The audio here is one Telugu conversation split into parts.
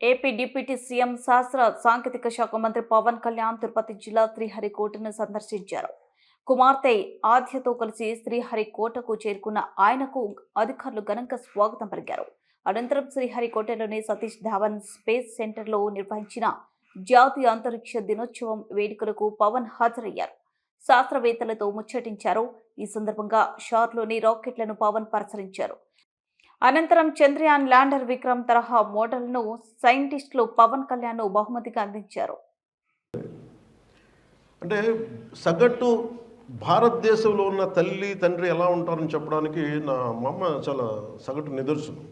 ఏపీ డిప్యూటీ సీఎం శాస్త్ర సాంకేతిక శాఖ మంత్రి పవన్ కళ్యాణ్ తిరుపతి జిల్లా శ్రీహరికోటను సందర్శించారు. కుమార్తె ఆద్యతో కలిసి శ్రీహరికోటకు చేరుకున్న ఆయనకు అధికారులు ఘనంగా స్వాగతం పలికారు. అనంతరం శ్రీహరికోటలోని సతీష్ ధావన్ స్పేస్ సెంటర్లో నిర్వహించిన జాతీయ అంతరిక్ష దినోత్సవం వేడుకలకు పవన్ హాజరయ్యారు. శాస్త్రవేత్తలతో ముచ్చటించారు. ఈ సందర్భంగా షార్లోని రాకెట్లను పవన్ పరిశీలించారు. అనంతరం చంద్రయాన్ ల్యాండర్ విక్రమ్ తరహా మోడల్ను సైంటిస్టులు పవన్ కళ్యాణ్ బహుమతిగా అందించారు. అంటే సగటు భారతదేశంలో ఉన్న తల్లి తండ్రి ఎలా ఉంటారని చెప్పడానికి నా మా అమ్మ చాలా సగటు నిదర్శనం.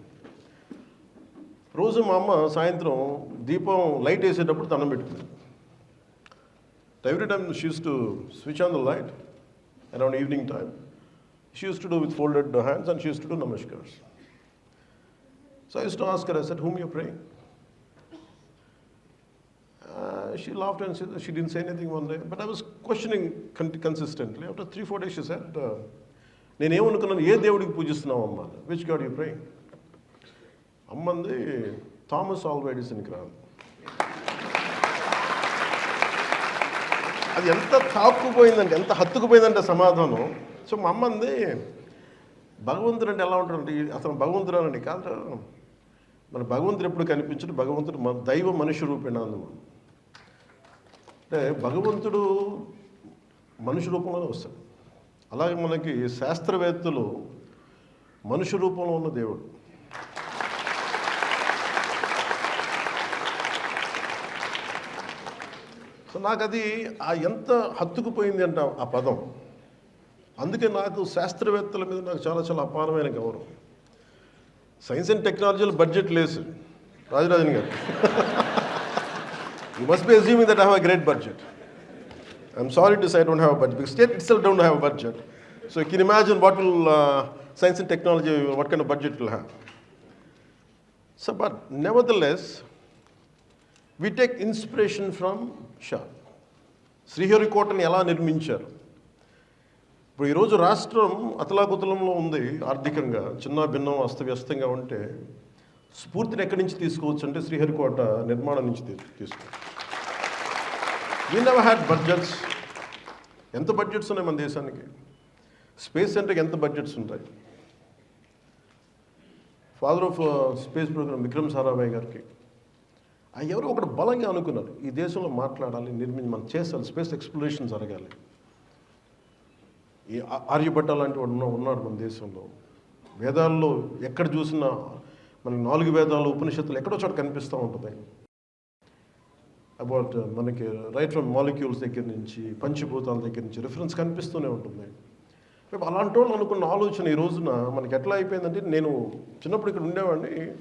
రోజు మా అమ్మ సాయంత్రం దీపం లైట్ వేసేటప్పుడు దండం పెట్టుకుంది. Every time she's to switch on the light around evening time she's to do with folded hands and she's to do namaskars So I used to ask her, I said, whom are you praying? Uh, she laughed and said she didn't say anything one day. But I was questioning con- consistently. After three, four days, she said, uh, నేనేమనుకున్నాను ఏ దేవుడికి పూజిస్తున్నావు అమ్మ విచ్ గాడ్ యూ ప్రే అమ్మంది థామస్ ఆల్వా ఎడిసన్కి రాదు అది ఎంత తాక్కుపోయిందంటే ఎంత హత్తుకుపోయిందంటే సమాధానం సో మా అమ్మంది భగవంతుడు అంటే ఎలా ఉంటాడంటే అతను అసలు భగవంతుడు అనండి కాదు మన భగవంతుడు ఎప్పుడు కనిపించడు భగవంతుడు మన దైవ మనుష్య రూపేణ అంటే భగవంతుడు మనుష్య రూపంలోనే వస్తాడు. అలాగే మనకి శాస్త్రవేత్తలు మనుష్య రూపంలో ఉన్న దేవుడు. సో నాకు అది ఎంత హత్తుకుపోయింది అంట ఆ పదం. అందుకే నాకు శాస్త్రవేత్తల మీద నాకు చాలా చాలా అపారమైన గౌరవం సైన్స్ అండ్ టెక్నాలజీలో బడ్జెట్ లేదు రాజరాజన్ గారు you must be assuming that have a great budget I'm sorry to say don't have budget because state itself don't have budget so you can imagine what will science and technology what kind of budget will have so but nevertheless we take inspiration from Shah శ్రీహరికోటని ఎలా నిర్మించారు ఇప్పుడు ఈరోజు రాష్ట్రం అతలాకుతలంలో ఉంది ఆర్థికంగా చిన్న భిన్నం అస్తవ్యస్తంగా ఉంటే స్ఫూర్తిని ఎక్కడి నుంచి తీసుకోవచ్చు అంటే శ్రీహరికోట నిర్మాణం నుంచి తీసుకోవచ్చు. వీ నెవర్ హ్యాడ్ బడ్జెట్స్ ఎంత బడ్జెట్స్ ఉన్నాయి మన దేశానికి? స్పేస్ సెంటర్కి ఎంత బడ్జెట్స్ ఉంటాయి? Father of space program Vikram Sarabhai గారికి. ఎవరో ఒకటి బలంగా అనుకున్నారు ఈ దేశంలో మాట్లాడాలి నిర్మించి మనం చేస్తాం స్పేస్ ఎక్స్ప్లోరేషన్ జరగాలి. ఈ ఆర్యభట్ట లాంటి వాడు ఉన్న- ఉన్నాడు మన దేశంలో. వేదాల్లో ఎక్కడ చూసినా మనకి నాలుగు వేదాలు ఉపనిషత్తులు ఎక్కడో చోట కనిపిస్తూ ఉంటుంది. అబౌట్ మనకి రైట్ ఫ్రమ్ మాలిక్యూల్స్ దగ్గర నుంచి పంచభూతాల దగ్గర నుంచి రిఫరెన్స్ కనిపిస్తూనే ఉంటుంది. రేపు అలాంటి వాళ్ళు అనుకున్న ఆలోచన ఈ రోజున మనకి ఎట్లా అయిపోయిందంటే నేను చిన్నప్పుడు ఇక్కడ ఉండేవాడిని